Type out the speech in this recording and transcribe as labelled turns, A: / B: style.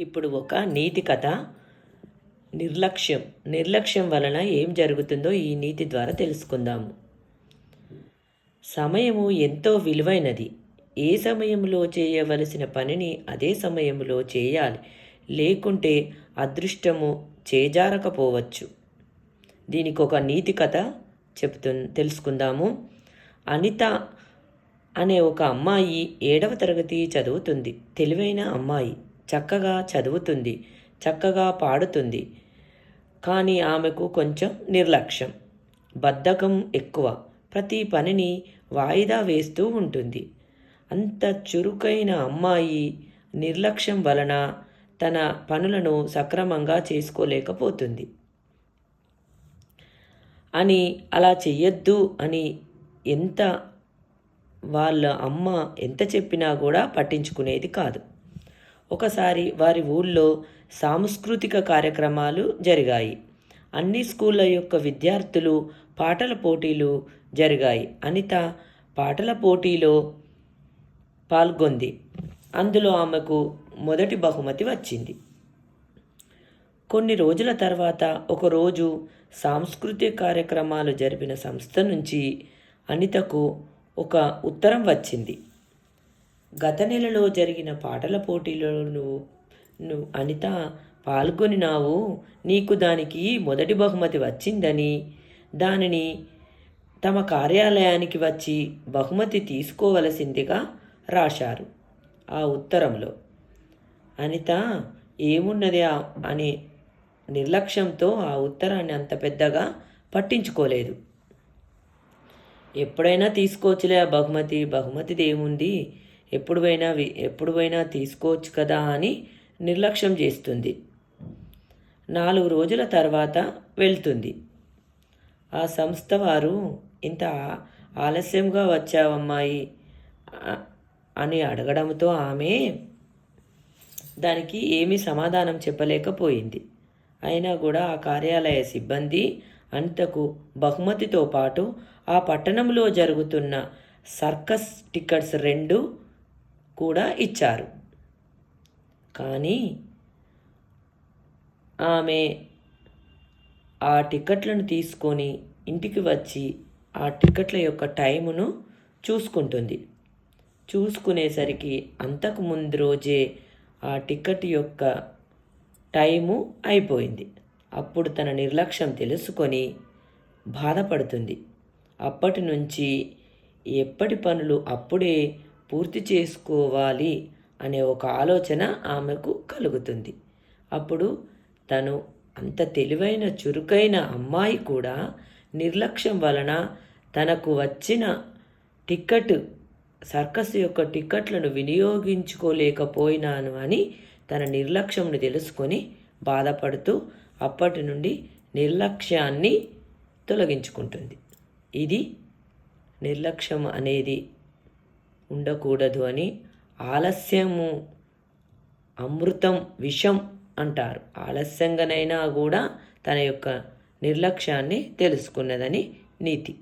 A: ఇప్పుడు ఒక నీతి కథ. నిర్లక్ష్యం. నిర్లక్ష్యం వలన ఏం జరుగుతుందో ఈ నీతి ద్వారా తెలుసుకుందాము. సమయము ఎంతో విలువైనది. ఏ సమయంలో చేయవలసిన పనిని అదే సమయంలో చేయాలి. లేకుంటే అదృష్టము చేజారకపోవచ్చు. దీనికి ఒక నీతి కథ చెప్తు తెలుసుకుందాము. అనిత అనే ఒక అమ్మాయి ఏడవ తరగతి చదువుతుంది. తెలివైన అమ్మాయి. చక్కగా చదువుతుంది చక్కగా పాడుతుంది. కానీ ఆమెకు కొంచెం నిర్లక్ష్యం. బద్ధకం ఎక్కువ. ప్రతి పనిని వాయిదా వేస్తూ ఉంటుంది. అంత చురుకైన అమ్మాయి నిర్లక్ష్యం వలన తన పనులను సక్రమంగా చేసుకోలేకపోతుంది. అని అలా చెయ్యొద్దు అని ఎంత వాళ్ళ అమ్మ ఎంత చెప్పినా కూడా పట్టించుకునేది కాదు. ఒకసారి వారి ఊళ్ళో సాంస్కృతిక కార్యక్రమాలు జరిగాయి. అన్ని స్కూళ్ళ యొక్క విద్యార్థులు పాటల పోటీలు జరిగాయి. అనిత పాటల పోటీలో పాల్గొంది. అందులో ఆమెకు మొదటి బహుమతి వచ్చింది. కొన్ని రోజుల తర్వాత ఒకరోజు సాంస్కృతిక కార్యక్రమాలు జరిపిన సంస్థ నుంచి అనితకు ఒక ఉత్తరం వచ్చింది. గత నెలలో జరిగిన పాటల పోటీలో నువ్వు నువ్వు అనిత పాల్గొనినావు. నీకు దానికి మొదటి బహుమతి వచ్చిందని దానిని తమ కార్యాలయానికి వచ్చి బహుమతి తీసుకోవలసిందిగా రాశారు. ఆ ఉత్తరంలో అనిత ఏమున్నది అనే నిర్లక్ష్యంతో ఆ ఉత్తరాన్ని అంత పెద్దగా పట్టించుకోలేదు. ఎప్పుడైనా తీసుకోవచ్చులే ఆ బహుమతి బహుమతిది ఏముంది ఎప్పుడు పోయినా వి- ఎప్పుడు పోయినా తీసుకోవచ్చు కదా అని నిర్లక్ష్యం చేస్తుంది. నాలుగు రోజుల తర్వాత వెళ్తుంది. ఆ సంస్థ వారు ఇంత ఆలస్యంగా వచ్చావమ్మాయి అని అడగడంతో ఆమె దానికి ఏమీ సమాధానం చెప్పలేకపోయింది. అయినా కూడా ఆ కార్యాలయ సిబ్బంది అంతకు బహుమతితో పాటు ఆ పట్టణంలో జరుగుతున్న సర్కస్ టికెట్స్ రెండు కూడా ఇచ్చారు. కానీ ఆమె ఆ టికెట్లను తీసుకొని ఇంటికి వచ్చి ఆ టికెట్ల యొక్క టైమును చూసుకుంటుంది. చూసుకునేసరికి అంతకు ముందు రోజే ఆ టికెట్ యొక్క టైము అయిపోయింది. అప్పుడు తన నిర్లక్ష్యం తెలుసుకొని బాధపడుతుంది. అప్పటి నుంచి ఎప్పటి పనులు అప్పుడే పూర్తి చేసుకోవాలి అనే ఒక ఆలోచన ఆమెకు కలుగుతుంది. అప్పుడు తను అంత తెలివైన చురుకైన అమ్మాయి కూడా నిర్లక్ష్యం వలన తనకు వచ్చిన టికెట్ సర్కస్ యొక్క టిక్కెట్లను వినియోగించుకోలేకపోయినాను అని తన నిర్లక్ష్యంను తెలుసుకొని బాధపడుతూ అప్పటి నుండి నిర్లక్ష్యాన్ని తొలగించుకుంటుంది. ఇది నిర్లక్ష్యం అనేది ఉండకూడదు అని ఆలస్యము అమృతం విషం అంటారు. ఆలస్యంగానైనా కూడా తన యొక్క నిర్లక్ష్యాన్ని తెలుసుకున్నదని నీతి.